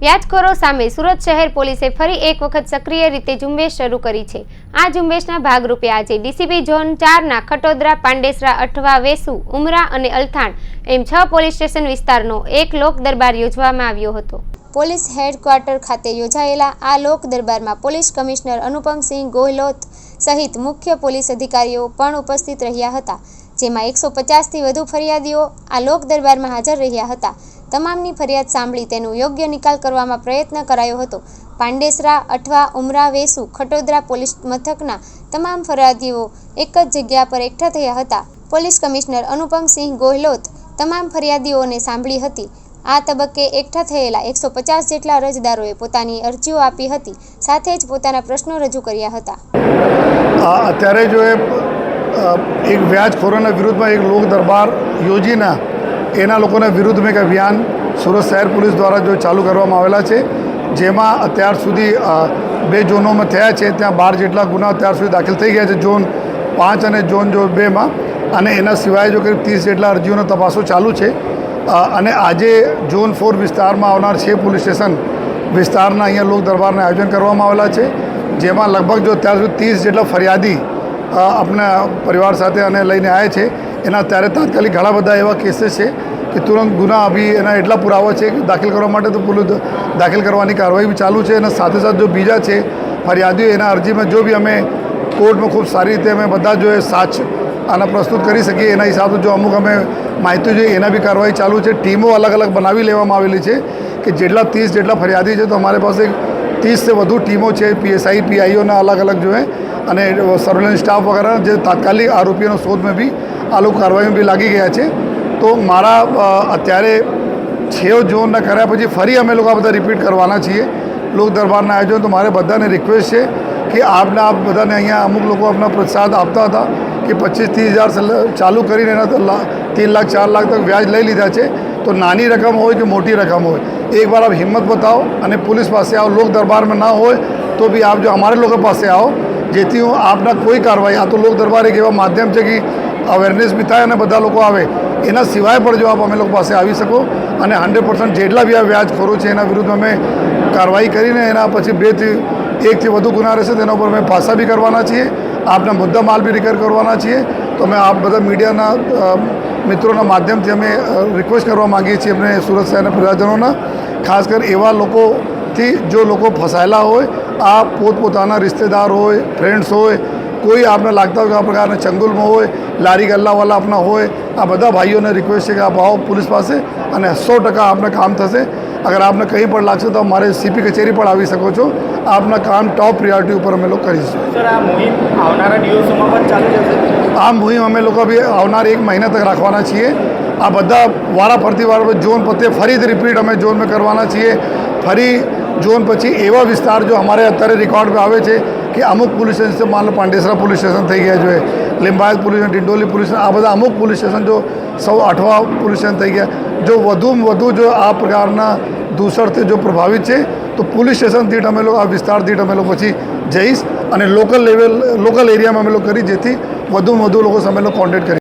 વ્યાજખોરો સામે સુરત શહેર પોલીસે ફરી એક વખત સક્રિય રીતે ઝુંબેશ શરૂ કરી છે. આ ઝુંબેશના ભાગરૂપે આજે ડીસીબી ઝોન ચારના ખટોદરા, પાંડેસરા, અઠવા, વેસુ, ઉમરા અને અલથાણ એમ છ પોલીસ સ્ટેશન વિસ્તારનો એક લોક દરબાર યોજવામાં આવ્યો હતો. પોલીસ હેડક્વાર્ટર ખાતે યોજાયેલા આ લોક દરબારમાં પોલીસ કમિશનર અનુપમસિંહ ગોહલોત સહિત મુખ્ય પોલીસ અધિકારીઓ પણ ઉપસ્થિત રહ્યા હતા, જેમાં એકસો પચાસથી વધુ ફરિયાદીઓ આ લોક દરબારમાં હાજર રહ્યા હતા. તમામની ફરિયાદ સાંભળી તેનો યોગ્ય નિકાલ કરવામાં પ્રયત્ન કરાયો હતો. પાંડેસરા અઠવા ઉમરા વેસુ ખટોદરા પોલીસ મથકના તમામ ફરિયાદીઓ એક જ જગ્યા પર એકઠા થયા હતા. પોલીસ કમિશનર અનુપમસિંહ ગોહલોત તમામ ફરિયાદીઓને સાંભળી હતી. આ તબક્કે એકઠા થયેલા એકસો પચાસ જેટલા અરજદારોએ પોતાની અરજીઓ આપી હતી, સાથે જ પોતાના પ્રશ્નો રજૂ કર્યા હતા. અત્યારે જો એક વ્યાજખોરોના વિરુદ્ધમાં એક લોક દરબાર યોજીને એના લોકોના વિરુદ્ધમાં એક અભિયાન સુરત શહેર પોલીસ દ્વારા જો ચાલુ કરવામાં આવેલા છે, જેમાં અત્યાર સુધી બે ઝોનોમાં થયા છે, ત્યાં બાર જેટલા ગુના અત્યાર સુધી દાખલ થઈ ગયા છે, ઝોન પાંચ અને ઝોન જો બેમાં. અને એના સિવાય જો કરીબ ત્રીસ જેટલા અરજીઓનો તપાસો ચાલુ છે અને આજે ઝોન ફોર વિસ્તારમાં આવનાર છે પોલીસ સ્ટેશન વિસ્તારના અહીંયા લોક દરબારના આયોજન કરવામાં આવેલા છે, જેમાં લગભગ જો અત્યાર સુધી ત્રીસ જેટલા ફરિયાદી આપણા પરિવાર સાથે અને લઈને આવે છે. એના ત્યારે તાત્કાલિક ઘણા બધા એવા કેસીસ છે કે તુરંત ગુના અભી એના એટલા પુરાવા છે કે દાખલ કરવા માટે તો પોલીસ દાખલ કરવાની કાર્યવાહી બી ચાલુ છે અને સાથે સાથે જો બીજા છે, ફરિયાદીઓ, એના અરજીમાં જો બી અમે કોર્ટમાં ખૂબ સારી રીતે અમે બધા જો એ સાચ આના પ્રસ્તુત કરી શકીએ, એના હિસાબે જો અમુક અમે માહિતી જોઈએ, એના બી કાર્યવાહી ચાલુ છે. ટીમો અલગ અલગ બનાવી લેવામાં આવેલી છે કે જેટલા ત્રીસ જેટલા ફરિયાદી છે તો અમારી પાસે ત્રીસથી વધુ ટીમો છે, પીએસઆઈ, પીઆઈઓના અલગ અલગ જો અને સર્વેલન્સ સ્ટાફ વગેરે જે તાત્કાલિક આરોપીઓનો શોધમાં બી, આ લોકો કાર્યવાહીમાં બી લાગી ગયા છે. તો મારા અત્યારે છ ઝોનના કર્યા પછી ફરી અમે લોકો આ બધા રિપીટ કરવાના છીએ. લોક દરબારના આયોજન તો મારે બધાને રિક્વેસ્ટ છે કે આપને, આપ બધાને અહીંયા અમુક લોકો આપના પ્રસાદ આપતા હતા કે પચીસ ત્રીસ હજાર ચાલુ કરીને એના ત્રણ લાખ, ચાર લાખ તક વ્યાજ લઈ લીધા છે. તો નાની રકમ હોય કે મોટી રકમ હોય? એકવાર આપ હિંમત બતાવો અને પોલીસ પાસે આવો, લોક દરબારમાં ના હોય તો બી આપ જો અમારે લોકો પાસે આવો, જેથી હું આપના કોઈ કાર્યવાહી, આ તો લોક દરબાર એક એવા માધ્યમ છે કે અવેરનેસ બી થાય અને બધા લોકો આવે. એના સિવાય પણ જો આપ અમે લોકો પાસે આવી શકો અને હંડ્રેડ પર્સન્ટ જેટલા બી આ વ્યાજખોરો છે એના વિરુદ્ધ અમે કાર્યવાહી કરીને એના પછી બેથી એકથી વધુ ગુના રહેશે, તેના ઉપર અમે પાસા બી કરવાના છીએ. આપના મુદ્દા માલ બી રિકવર કરવાના છીએ. તો અમે આપ બધા મીડિયાના મિત્રોના માધ્યમથી અમે રિક્વેસ્ટ કરવા માગીએ છીએ અમને સુરત શહેરના પ્રજાજનોના, ખાસ કરી એવા લોકોથી જો લોકો ફસાયેલા હોય, આ પોતપોતાના રિશ્તેદાર હોય ફ્રેન્ડ્સ હોય, કોઈ આપને લાગતા હોય કે આ પ્રકારના ચંગુલમાં હોય, લારી ગલ્લાવાલા આપના હોય, આ બધા ભાઈઓને રિક્વેસ્ટ છે કે આપ આવો પોલીસ પાસે અને સો ટકા આપને કામ થશે. અગર આપને કંઈ પણ લાગશે તો મારે સીપી કચેરી પણ આવી શકો છો. આપના કામ ટોપ પ્રિયોરિટી ઉપર અમે લોકો કરીશું. આ મુહિમ આ અમે લોકો બી આવનાર એક મહિના તક રાખવાના છીએ. આ બધા વારા ફરતી વાર ઝોન પતે ફરીથી રિપીટ અમે ઝોનમાં કરવાના છીએ. ફરી ઝોન પછી એવા વિસ્તાર જો અમારે અત્યારે રેકોર્ડમાં આવે છે કે અમુક પોલીસ સ્ટેશન માન લો પાંડેસરા પોલીસ સ્ટેશન થઈ ગયા જોઈએ Limbayat police station Dindoli police આ બધા અમુક પોલીસ સ્ટેશન જો સૌ અઠવા પોલીસ સ્ટેશન થઈ ગયા. જો વધુમાં વધુ જો આ પ્રકારના દૂષણથી જો પ્રભાવિત છે, તો પોલીસ સ્ટેશન દીઠ અમે લોકો આ વિસ્તાર દીઠ અમે લોકો પછી જઈશ અને લોકલ લેવલ લોકલ એરિયામાં અમે લોકો કરી, જેથી વધુમાં વધુ લોકો સામે કોન્ટેક્ટ કરી